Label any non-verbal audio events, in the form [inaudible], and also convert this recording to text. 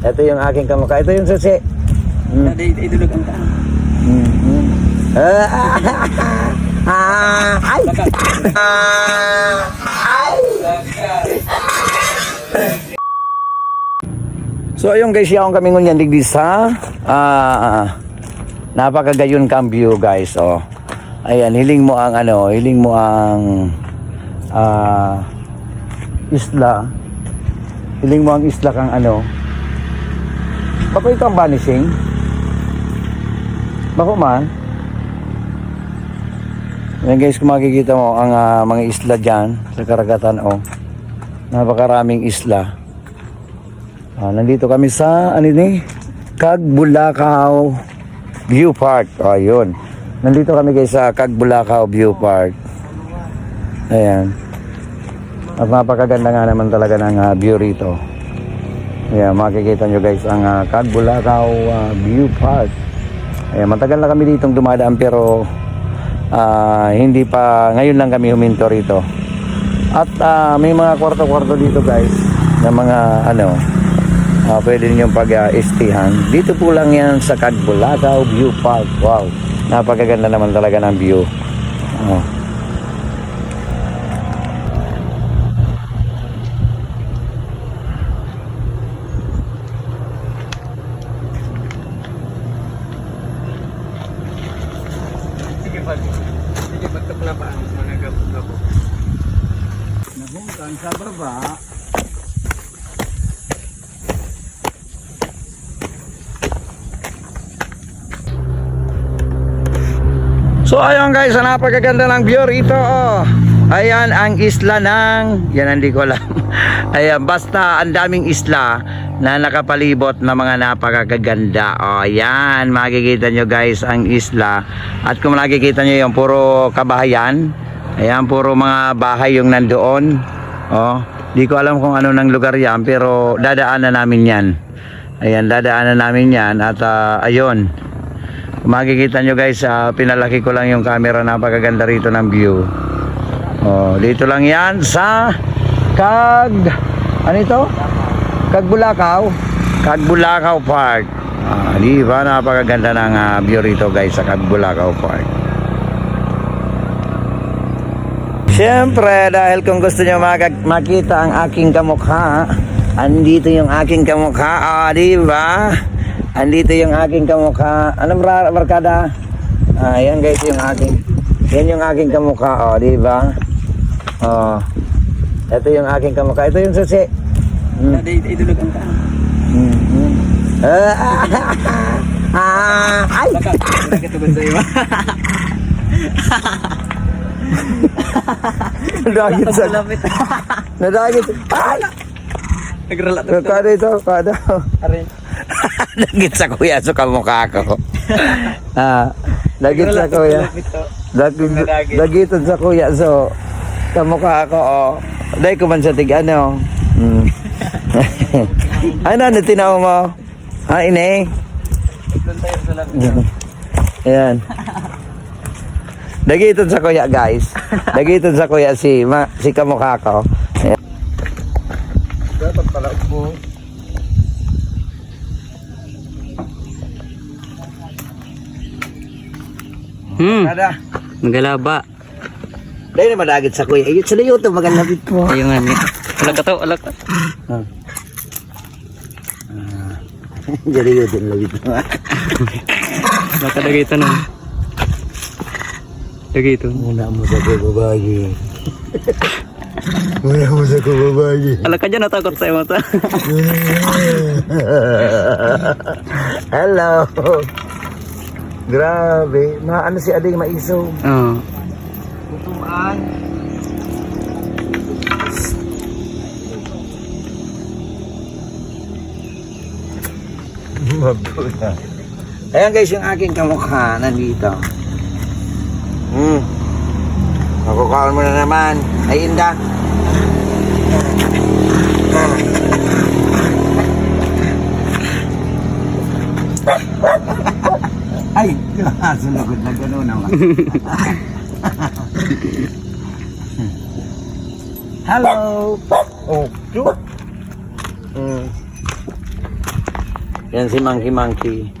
Ito yung aking kamukha. Ito yung susi. Mm. Idulog ang taan. Ah, ah, ay! Ah, ay! So ayun guys, yaong kami ngunyan digdi sa ah napakagayon kang view guys. Oh. Ayan, hiling mo ang ano, hiling mo ang ah isla. Hiling mo ang isla kang ano. Bako ito ang vanishing. Bako man. Yan guys, kung makikita mo ang ah, mga isla dyan sa karagatan, oh. Napakaraming isla. Ah, nandito kami sa, ano ni? Cagbulacao View Park. Oh, yun. Nandito kami guys sa Cagbulacao View Park. Ayan. At napakaganda nga naman talaga ng ah, view rito. Ayan, makikita nyo guys ang uh, Cagbulacao ah, View Park. Ayan, matagal na kami ditong dumadaan pero ah, hindi pa, ngayon lang kami huminto rito. At ah, may mga kwarto-kwarto dito guys na mga ano, ah, pwede ninyong pag-istihan. Dito po lang yan sa Cagbulacao View Park. Wow, napakaganda naman talaga ng view. Oh. Pag. Sige pag kaplapaan. Mga gabo-gabo. Nabungkan sa baba. So ayun guys, napakaganda ng view rito oh. Ayan ang isla ng, yan hindi ko alam. [laughs] Ayan, basta ang daming isla na nakapalibot na mga napakaganda. Oh, ayan, makikita nyo guys ang isla. At kung makikita nyo yung puro kabahayan, ayan, puro mga bahay yung nandoon. Oh, di ko alam kung ano ng lugar yan, pero dadaanan namin yan. Ayan, dadaanan namin yan. At ah, ayun, kung makikita nyo guys, ah, pinalaki ko lang yung camera, napakaganda rito ng view. Oh, dito lang yan sa Kag ano ito? Kagbulakaw. Kagbulakaw Park. Ah, di ba napakaganda ng ah, view rito guys sa Kagbulakaw Park. Siyempre, dahil kung gusto niyo mag- makita ang aking kamukha, andito yung aking kamukha, ah, di ba? Andito yung aking kamukha. Bar- barkada? Ah, yan guys yung aking. Yan yung aking kamukha, oh, di ba? Oh. Ito yung aking kamukha. Ito yung susi. Mm. Idulog ang taan. Mm. Mm. Ah, ah, ay! Baka. Nagkatubad sa iyo. Nadagit sa... Nadagit. Ay! Nagralat. Kada ito, kada. Arin. Dagit sa kuya sa kamukha ko. ah, dagit sa kuya. Dagit, dagitan sa kuya so kamukha ko oh. Dahil ko man sa tig ano. Mm. [laughs] ano ano tinaw mo? Ah, ine. Sa. [laughs] Ayan. Dagitan sa kuya guys. Dagitan sa kuya si ma, si kamukha ko. Ayan. Dapat pala po. Hmm. Kada. Dahil na madagit sa kuya. Ayun, sa YouTube magandang mo. Ayun nga ni. [laughs] Alag ka to, alag ka. Ah. Jadi yun din lagi ito. Alag ka dagito no. Dagito. Muna mo sa kubabayi. Muna [laughs] mo sa kubabayi. Alag ka dyan, natakot sa mata. [laughs] Hello. Grabe. Maano si Ading maiso. Oo. Tutuan. [laughs] Mabuta. Ayan guys, yung aking kamukha nandito. Hmm. Makukuhaan mo na naman. Ay, inda. [laughs] Ay, [laughs] sunugod na gano'n naman. Hello. Oh, cute. Mm. Yan si Monkey Monkey.